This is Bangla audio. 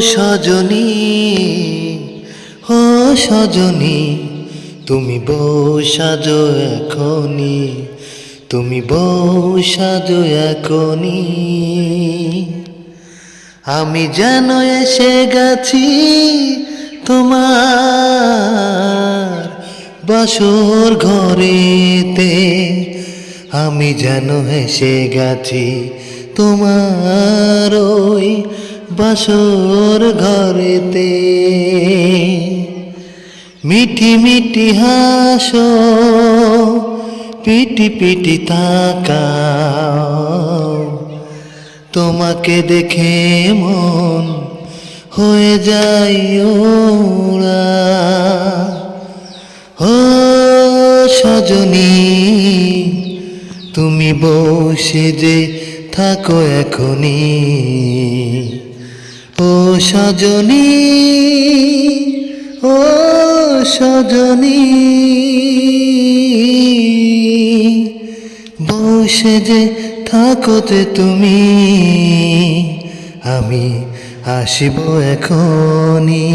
সজনী, ও সজনী, তুমি বউ সাজো এখনি, তুমি বউ এখনি। আমি যেন এসে গেছি তোমার বাসর ঘরেতে, আমি যেন এসে গেছি তোমার ওই বাসর ঘরেতে। মিঠি মিঠি হাসো পিটি পিটি তাকাও। তোমাকে দেখে মন হয়ে যাই ওরা ও সজনী, তুমি বসে যে থাকো এখনি ও সজনী ও সজনী। বসে যে থাকো যে তুমি আমি আসিব এখনি